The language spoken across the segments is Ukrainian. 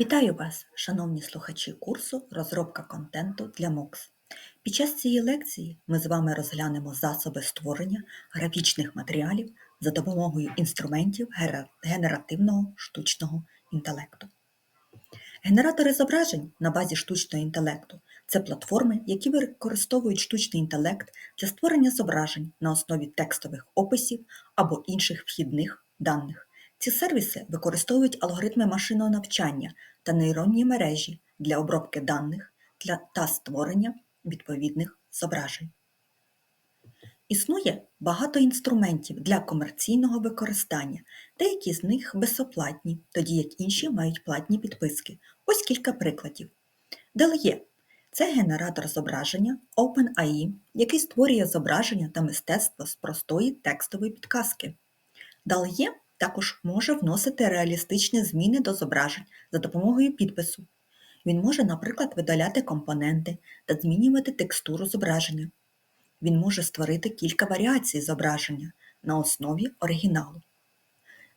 Вітаю вас, шановні слухачі курсу Розробка контенту для MOOCs. Під час цієї лекції ми з вами розглянемо засоби створення графічних матеріалів за допомогою інструментів генеративного штучного інтелекту. Генератори зображень на базі штучного інтелекту це платформи, які використовують штучний інтелект для створення зображень на основі текстових описів або інших вхідних даних. Ці сервіси використовують алгоритми машинного навчання та нейронні мережі для обробки даних та створення відповідних зображень. Існує багато інструментів для комерційного використання, деякі з них безоплатні, тоді як інші мають платні підписки. Ось кілька прикладів. Дельє це генератор зображення OpenAI, який створює зображення та мистецтво з простої текстової підказки. Дальє також може вносити реалістичні зміни до зображень за допомогою підпису. Він може, наприклад, видаляти компоненти та змінювати текстуру зображення. Він може створити кілька варіацій зображення на основі оригіналу.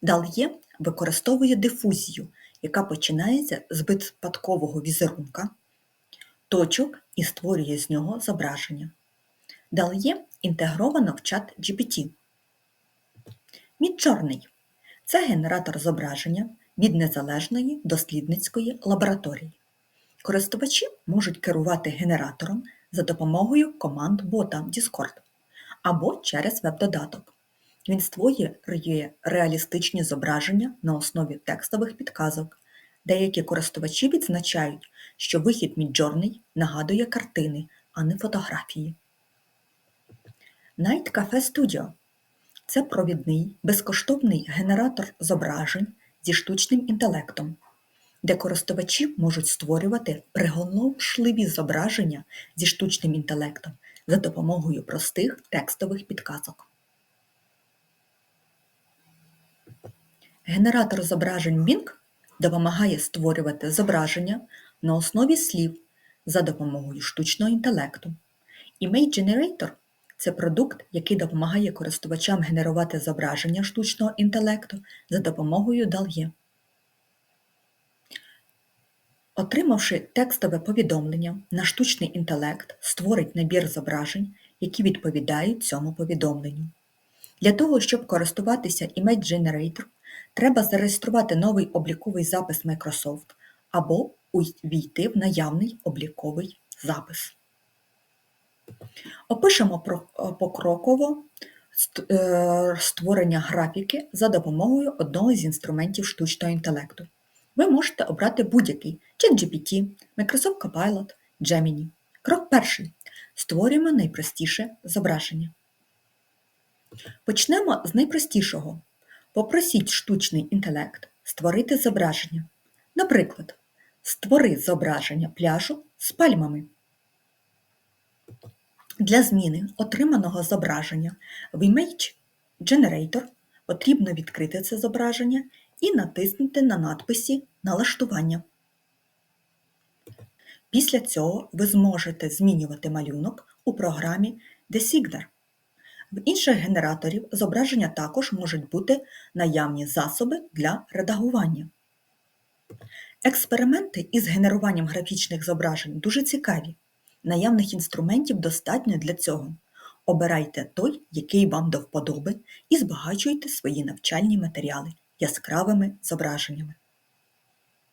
Дальє використовує дифузію, яка починається з випадкового візерунка, точок і створює з нього зображення. Дальє інтегровано в чат GPT. Midjourney – це генератор зображення від незалежної дослідницької лабораторії. Користувачі можуть керувати генератором за допомогою команд бота Discord або через веб-додаток. Він створює реалістичні зображення на основі текстових підказок. Деякі користувачі відзначають, що вихід Midjourney нагадує картини, а не фотографії. Night Cafe Studio це провідний безкоштовний генератор зображень зі штучним інтелектом, де користувачі можуть створювати приголомшливі зображення зі штучним інтелектом за допомогою простих текстових підказок. Генератор зображень Bing допомагає створювати зображення на основі слів за допомогою штучного інтелекту. Image Generator – це продукт, який допомагає користувачам генерувати зображення штучного інтелекту за допомогою DALL-E. Отримавши текстове повідомлення, на штучний інтелект створить набір зображень, які відповідають цьому повідомленню. Для того, щоб користуватися Image Generator, треба зареєструвати новий обліковий запис Microsoft або увійти в наявний обліковий запис. Опишемо покроково е, створення графіки за допомогою одного з інструментів штучного інтелекту. Ви можете обрати будь-який ChatGPT, Microsoft Copilot, Gemini. Крок перший. Створюємо найпростіше зображення. Почнемо з найпростішого. Попросіть штучний інтелект створити зображення. Наприклад, створи зображення пляжу з пальмами. Для зміни отриманого зображення в Image Generator потрібно відкрити це зображення і натиснути на надписі Налаштування. Після цього ви зможете змінювати малюнок у програмі Designer. В інших генераторів зображення також можуть бути наявні засоби для редагування. Експерименти із генеруванням графічних зображень дуже цікаві. Наявних інструментів достатньо для цього. Обирайте той, який вам до вподоби, і збагачуйте свої навчальні матеріали яскравими зображеннями.